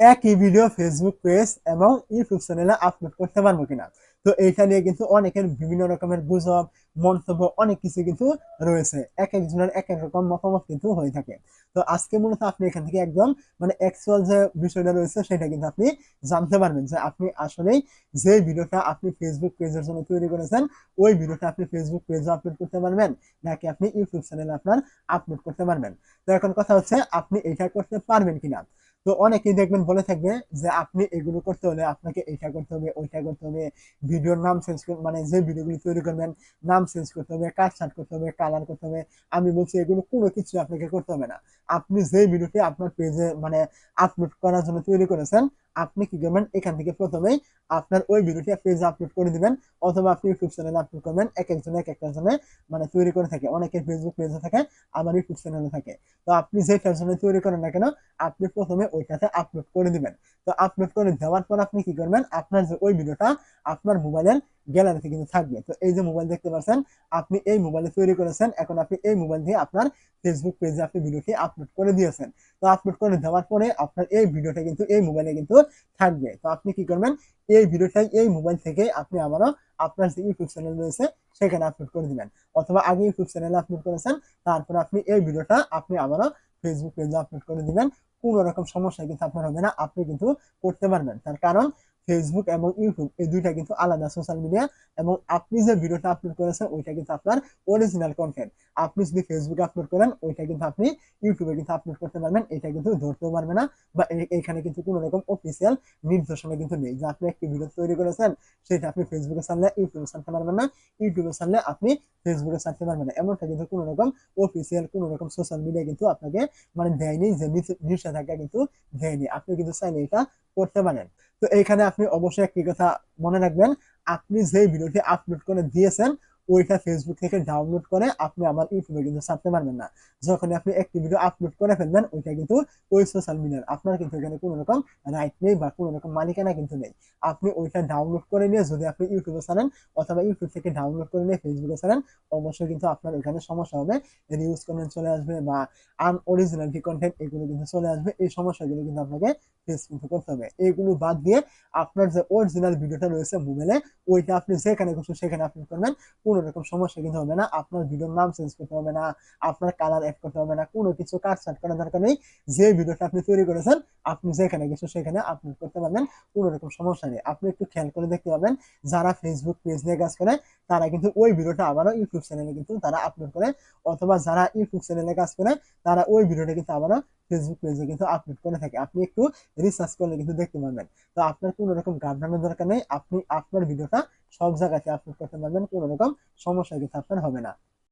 একই video Facebook page এবং YouTube চ্যানেলে আপলোড করতে পারব কিনা। তো এইটা নিয়ে কিন্তু অনেকের বিভিন্ন রকমের গুজব, মন্তব্য, অনেক কিছু কিন্তু রয়েছে। এক একজনের এক এক রকম মতামত কিন্তু হয়ে থাকে। তো আজকে মূলত আপনি এখান থেকে একদম মানে অ্যাকচুয়াল যে বিষয়টা রয়েছে সেটা কিন্তু আপনি জানতে পারবেন যে আপনি আসলেই যে ভিডিওটা আপনি ফেসবুক পেজের জন্য তৈরি করেছেন, ওই ভিডিওটা আপনি ফেসবুক পেজে আপলোড করতে পারবেন, নাকি আপনি ইউটিউব চ্যানেলে আপনার আপলোড করতে পারবেন। তো এখন কথা হচ্ছে আপনি এটা করতে পারবেন কিনা। তো অনেকেই দেখবেন বলে থাকবে যে, আপনি এগুলো করতে হলে আপনাকে এটা করতে হবে, ওইটা করতে হবে, ভিডিওর নাম চেঞ্জ মানে যে ভিডিওগুলো তৈরি করবেন, নাম চেঞ্জ করতে হবে কাট সার্ট করতে হবে কালার করতে হবে। আমি বলছি, এগুলো কোনো কিছু আপনাকে করতে হবে না। আপনি যে ভিডিওটি আপনার পেজে মানে আপলোড করার জন্য তৈরি করেছেন আপনি কি করবেন? এখান থেকে প্রথমেই আপনার ওই ভিডিওটি পেজে আপলোড করে দিবেন, অথবা আপনি ইউটিউব চ্যানেল আপলোড করবেন, এক একজন এক একটা জনে মানে তৈরি করে থাকে। অনেকের ফেসবুক পেজে থাকে, আমার ইউটিউব চ্যানেলে থাকে। তো আপনি যে ফ্যাশনে তৈরি করেন না কেন, আপনি প্রথমে ওইটাতে আপলোড করে দিবেন। তো আপলোড করে দেওয়ার পর আপনি কি করবেন? আপনার যে ওই ভিডিওটা আপনার মোবাইলের গ্যালারিতে কিন্তু থাকবে। তো এই যে মোবাইল দেখতে পাচ্ছেন, আপনি এই মোবাইলে তৈরি করেছেন, এখন আপনি এই মোবাইল দিয়ে আপনার ফেসবুক পেজে আপনি ভিডিওটি আপলোড করে দিয়েছেন। তো আপলোড করে দেওয়ার পরে আপনার এই ভিডিওটা কিন্তু এই মোবাইলে কিন্তু থাকবে। তো আপনি কি করবেন, এই ভিডিওটাই এই মোবাইল থেকে আপনি আবারও আপনার যে ইউটিউব চ্যানেল রয়েছে, সেখানে আপলোড করে দিবেন। অথবা আগে ইউটিউব চ্যানেলে আপলোড করেছেন, তারপর আপনি এই ভিডিওটা আপনি আবারও ফেসবুক পেজে আপলোড করে দিবেন। কোনো রকম সমস্যা কিন্তু আপনার হবে না, আপনি কিন্তু করতে পারবেন। তার কারণ ফেসবুক এবং ইউটিউব এই দুইটা কিন্তু আলাদা সোশ্যাল মিডিয়া এবং আপনি যে ভিডিওটা আপলোড করেছেন, ওইটা কিন্তু আপনার অরিজিনাল কন্টেন্ট আপনি যদি ফেসবুকে আপলোড করেন, ওইটা কিন্তু আপনি ইউটিউবে কিন্তু আপলোড করতে পারবেন, এটা কিন্তু ধরতেও পারবে না বা এখানে কিন্তু কোনো রকম অফিসিয়াল নির্দেশনা কিন্তু নেই। যে আপনি একটি ভিডিও তৈরি করেছেন, সেটা আপনি ফেসবুকে ছাড়লে ইউটিউবে ছাড়তে পারবেন না। ইউটিউবে ছাড়লে আপনি ফেসবুকে ছাড়তে পারবে না এমনটা কিন্তু কোনো রকম অফিসিয়াল কোনো রকম সোশ্যাল মিডিয়া কিন্তু আপনাকে মানে দেয়নি, যে নিষেধাজ্ঞা কিন্তু দেয়নি। আপনি কিন্তু চাইলে এটা করতে পারেন। তো এইখানে আপনি অবশ্যই একটি কথা মনে রাখবেন, আপনি যে ভিডিওটি আপলোড করে দিয়েছেন ওইটা ফেসবুক থেকে ডাউনলোড করে আপনি আমার ইউটিউবে কিন্তু ছাড়তে পারবেন না। যখন আপনি একটি ভিডিও আপলোড করে ফেলবেন, ওইটা কিন্তু ওই সোশ্যাল মিডিয়ার আপনার কিন্তু এখানে কোনো রকম রাইট নেই বা কোনো রকম মালিকানা কিন্তু নেই। আপনি ওইটা ডাউনলোড করে নিয়ে যদি আপনি ইউটিউবে ছাড়েন অথবা ইউটিউব থেকে ডাউনলোড করে নিয়ে ফেসবুকে ছাড়েন, অবশ্যই কিন্তু আপনার ওইখানে সমস্যা হবে। রিউজ কন্টেন্ট চলে আসবে বা আন অরিজিনালিটি কন্টেন্ট এগুলো কিন্তু চলে আসবে, এই সমস্যাগুলো কিন্তু আপনাকে ফেস কিন্তু করতে হবে। এইগুলো বাদ দিয়ে আপনার যে অরিজিনাল ভিডিওটা রয়েছে মোবাইলে ওইটা আপনি যেখানে খুশি সেখানে আপলোড করবেন। কোনো রকম সমস্যা কিন্তু হবে না। আপনার ভিডিওর নাম চেঞ্জ করতে হবে না, আপনার কালার অ্যাড করতে হবে না, কোনো কিছু কাজ সাট করার দরকার নেই। যে ভিডিওটা আপনি তৈরি করেছেন, আপনি যেখানে কিছু সেখানে আপলোড করতে পারবেন, কোনো রকম সমস্যা নেই। আপনি একটু খেয়াল করে দেখতে পাবেন, যারা ফেসবুক পেজ নিয়ে কাজ করে তারা কিন্তু ওই ভিডিওটা আবারও ইউটিউব চ্যানেলে কিন্তু তারা আপলোড করে, অথবা যারা ইউটিউব চ্যানেলে কাজ করে, তারা ওই ভিডিওটা কিন্তু আবারও ফেসবুক পেজে কিন্তু আপলোড করে থাকে। আপনি একটু রিসার্চ করলে কিন্তু দেখতে পারবেন। তো আপনার কোনো রকম গাবড়ানোর দরকার নেই, আপনি আপনার ভিডিওটা সব জায়গাতে আপলোড করতে পারবেন, কোনো রকম সমস্যা কিন্তু আপনার হবে না।